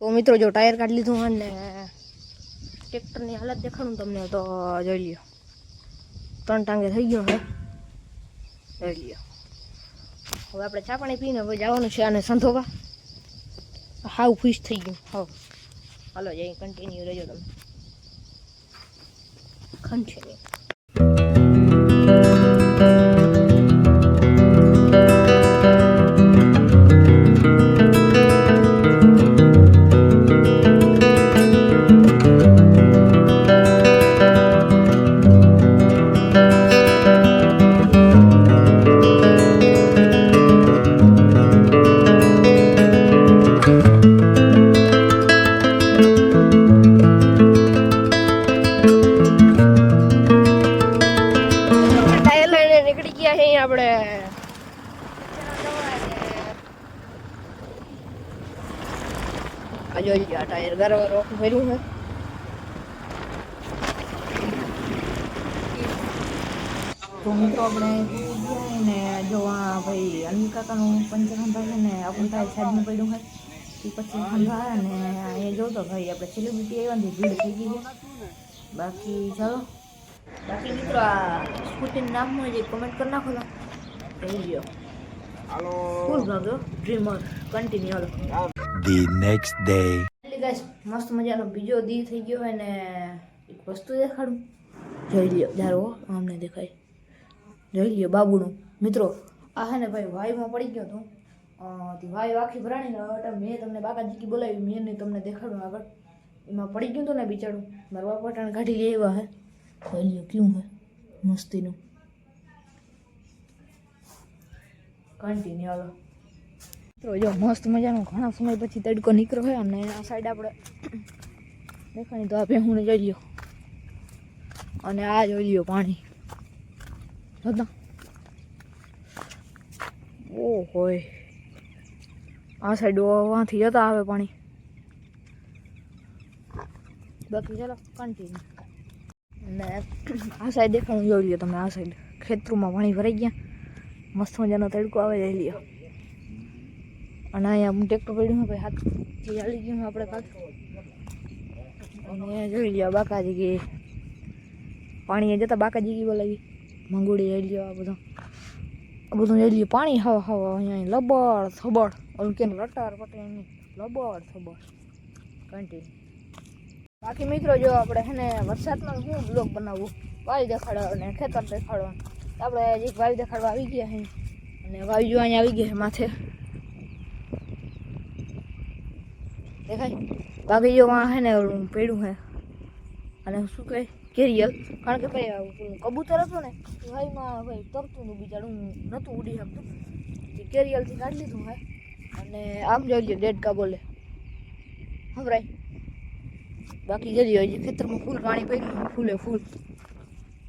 તો મિત્રો જો ટાયર કાઢી લીધું અને ટ્રેક્ટરની હાલત દેખાડું તમને તો જોઈ લ્યો ત્રણ ટાંગે થઈ ગયો હે જોઈ લ્યો હવે આપણે ચા પાણી પીને હવે જવાનું છે અને સંધોવા હાવ ખુશ થઈ ગયું હાવ હાલો જઈ કન્ટિન્યુ રહેજો તમે કન્ટિન્યુ આપણે આ ટાયર ગરમ રોક ભર્યું છે તો આપણે ને જો આ ભાઈ અનિલ કાકાનું પંચર સંભાળ છે ને, આપણું ટાયર સાઈડમાં પડ્યું એ પછી સંભાળ્યા ને જોતો ભાઈ, આપણે સેલિબ્રિટી આવ્યા ને, ભીડ થઈ ગઈ બાકી ચાલો. બાકી મિત્રો આ સ્કૂટીનું નામ હોય જે કમેન્ટ કરી નાખો ને. થઈ ગયો ફૂલ ભાગ્યો ડ્રીમર કન્ટિન્યુ હાલો. ધી નેક્સ્ટ ડે એટલે ગાઈસ મસ્ત મજાનો બીજો દી થઈ ગયો અને એક વસ્તુ દેખાડું. જોઈ લ્યો ધારો અમને દેખાય. જોઈ લ્યો બાબુનું. મિત્રો આ હે ને ભાઈ વાયુમાં પડી ગયો તો વાયુ આખી ભરાણી ને હવે મેં તમને બાકાજીકી બોલાવી મેં નહીં તમને દેખાડું આગળ. એમાં પડી ગયું હતું ને બિચારું. મારા પટાણ કાઢી લેવા હે. જોઈ ક્યું કેવું હે મસ્તીનું કન્ટિન્યુ હાલો તો જો મસ્ત મજાનો ઘણા સમય પછી તડકો નીકળ્યો હોય અને આ સાઈડ આપણે દેખાણી તો આ ભેહુંને જોઈ લ્યો. અને આ જોઈ લ્યો પાણી. જોતા ઓ હોય આ સાઈડ વાંથી જતા આવે પાણી. બાકી ચાલો કન્ટિન્યુ અને આ સાઈડ દેખાણું જોઈ લ્યો તમે આ સાઈડ ખેતરોમાં પાણી ભરાઈ ગયા મસ્ત મજાનો તડકો આવે જોઈ લ્યો અને અહીંયા હું ટ્રેક્ટર પડ્યું ભાઈ હાથથી ચાલી ગયું આપણે કાલ અને જોઈ લ્યો બાકાજી કે પાણી જતા બાકાજી કી બોલાવી મંગુડી જોઈ લ્યો આ બધું આ બધું જોઈ લ્યો પાણી હવા હવા અહીંયા લબડ થબડ ઓલું કે લટાર પટે નહીં લબડ થબડ કન્ટિન્યુ બાકી મિત્રો, જો આપણે છે ને વરસાદમાં શું બ્લોક બનાવવું? વાયુ દેખાડો અને ખેતર દેખાડવાનું. આપણે એક વાયુ દેખાડવા આવી ગયા છે અને વાવી જો અહીંયા આવી ગયા છે માથે. દેખાય? બાકી જો વાં હે ને પેડું હે. અને શું કહે? કેરિયલ. કારણ કે ભાઈ કબૂતર હતું ને ભાઈમાં ભાઈ તરતું હતું બિચારું નહોતું ઉડી શકતું. કેરિયલથી કાઢી લીધું હે. અને આમ જોઈ લ્યો ડેડકા બોલે. હવરાય. બાકી જરી હોય ખેતરમાં ફૂલ પાણી પડ્યું ફૂલે ફૂલ.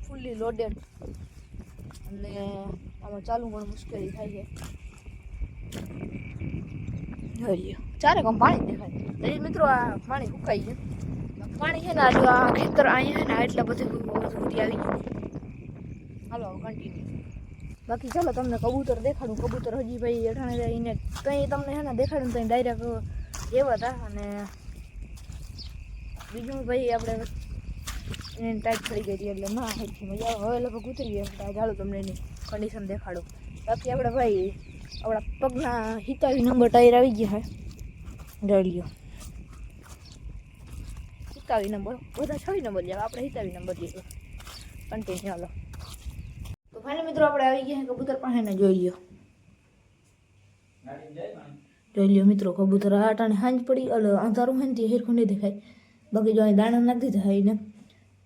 Fully loaded. અને આમાં ચાલુ પણ મુશ્કેલી થાય છે. ચારે કામ પાણી દેખાય. તો એ મિત્રો આ પાણી સુકાઈ ગયું પાણી છે ને આજુ આ ખેતર અહીંયા ને એટલા બધે ઉડી આવી ગયું. હાલો કન્ટિન્યુ બાકી ચાલો, તમને કબૂતર દેખાડું. કબૂતર હજી ભાઈ અઠાણે એને કંઈ તમને છે ને દેખાડ્યું ત્યાં ડાયરેક્ટ એવા હતા. અને બીજું ભાઈ આપણે એને ટાઈટ થઈ ગઈ હતી એટલે ના હેઠી મજા આવે હવે લગભગ ઉતરી ગયા ચાલો તમને એની કન્ડિશન દેખાડું બાકી આપણે ભાઈ આપણા પગના હિતાવી નંબર ટાયર આવી ગયા હે જોઈ લ્યો હિતાવી નંબર બધા છવી નંબર જાય આપણે હિતાવી નંબર લઈએ કન્ટિન્યુ હાલો તો ફાઇનલ મિત્રો આપણે આવી ગયા છે કબૂતર પાસે ને જોઈ લ્યો જોઈ લ્યો મિત્રો કબૂતર આ ટાણે હાંજ પડી એટલે અંધારું હોય ને તે હેરખું નહીં દેખાય બાકી જો અહીં દાણા નાખી દીધા એને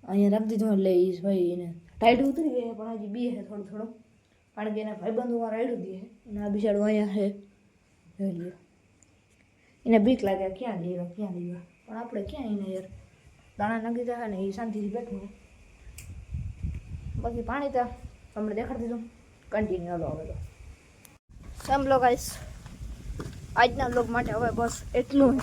અહીંયા રાખી દીધું એટલે એ ભાઈ એને ટાઈટ ઉતરી ગઈ છે, પણ હજી બી છે થોડું થોડું કારણ કે એના ભાઈબંધોમાં રાયડું દે છે અને આ બિચારું અહીંયા છે જોઈ લ્યો એને બીક લાગે ક્યાં લેવા ક્યાં લેવા પણ આપણે ક્યાં એને યાર દાણા નાખી દીધા ને એ શાંતિથી બેઠું છે. બાકી પાણી તો તમને દેખાડી દીધું કન્ટિન્યુ હલો હવે તો સેમ બ્લોગ આઈશ આજના બ્લોગ માટે હવે બસ એટલું જ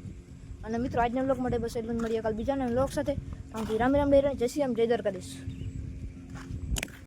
અને મિત્રો, આજના બ્લોગ માટે બસ એટલું જ. મળીએ કાલ બીજાના બ્લોગ સાથે. કે રામ રામ ડેરા જય શ્રી રામ, જય દ્વારકાધીશ.